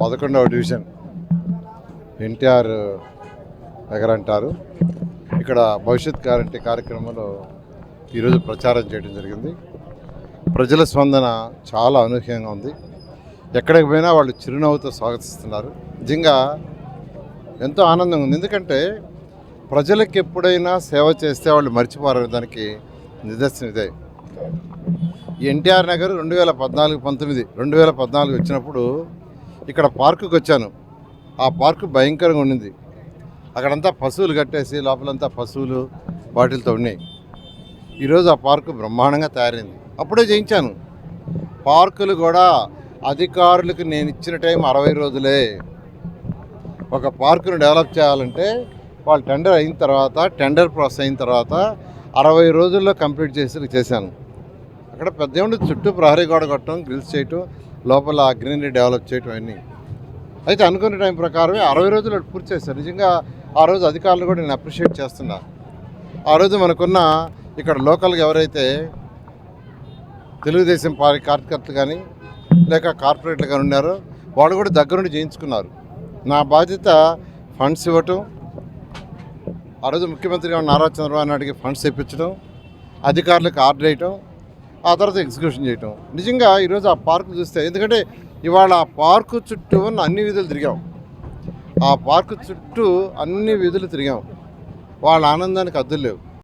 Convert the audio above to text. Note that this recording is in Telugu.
పదకొండవ డివిజన్ ఎన్టీఆర్ నగర్ అంటారు. ఇక్కడ భవిష్యత్ గ్యారంటీ కార్యక్రమంలో ఈరోజు ప్రచారం చేయడం జరిగింది. ప్రజల స్పందన చాలా అనూహ్యంగా ఉంది. ఎక్కడికి పోయినా వాళ్ళు చిరునవ్వుతో స్వాగతిస్తున్నారు. నిజంగా ఎంతో ఆనందంగా ఉంది. ఎందుకంటే ప్రజలకు ఎప్పుడైనా సేవ చేస్తే వాళ్ళు మర్చిపోరనే దానికి నిదర్శనం ఇదే. ఎన్టీఆర్ నగర్ రెండు వేల పద్నాలుగు పంతొమ్మిది రెండు వేల పద్నాలుగు వచ్చినప్పుడు ఇక్కడ పార్కుకి వచ్చాను. ఆ పార్కు భయంకరంగా ఉండింది. అక్కడంతా పశువులు కట్టేసి లోపలంతా పశువులు వాటిలతో ఉన్నాయి. ఈరోజు ఆ పార్కు బ్రహ్మాండంగా తయారైంది. అప్పుడే చేయించాను పార్కులు కూడా అధికారులకు నేను ఇచ్చిన టైం అరవై రోజులే. ఒక పార్కును డెవలప్ చేయాలంటే వాళ్ళు టెండర్ అయిన తర్వాత టెండర్ ప్రాసెస్ అయిన తర్వాత అరవై రోజుల్లో కంప్లీట్ చేసి చేశాను. అక్కడ పెద్ద చుట్టూ ప్రహరీ గోడ కట్టడం గ్రిల్స్ చేయటం లోపల గ్రీనరీ డెవలప్ చేయటం అన్నీ. అయితే అనుకున్న టైం ప్రకారమే అరవై రోజులు పూర్తి చేశారు. నిజంగా ఆ రోజు అధికారులు కూడా నేను అప్రిషియేట్ చేస్తున్నా. ఆ రోజు మనకున్న ఇక్కడ లోకల్గా ఎవరైతే తెలుగుదేశం పార్టీ కార్యకర్తలు కానీ లేక కార్పొరేట్లు కానీ ఉన్నారో వాళ్ళు కూడా దగ్గరుండి చేయించుకున్నారు. నా బాధ్యత ఫండ్స్ ఇవ్వటం ఆ రోజు ముఖ్యమంత్రిగా ఉన్న నారా చంద్రబాబు నాయుడికి ఫండ్స్ తెప్పించడం అధికారులకు ఆర్డర్ వేయటం ఆ తర్వాత ఎగ్జిక్యూషన్ చేయటం. నిజంగా ఈరోజు ఆ పార్కు చూస్తే ఎందుకంటే ఇవాళ ఆ పార్కు చుట్టూ ఉన్న అన్ని విధులు తిరిగాం. ఆ పార్కు చుట్టూ అన్ని విధులు తిరిగాం. వాళ్ళ ఆనందానికి అద్దులు లేవు.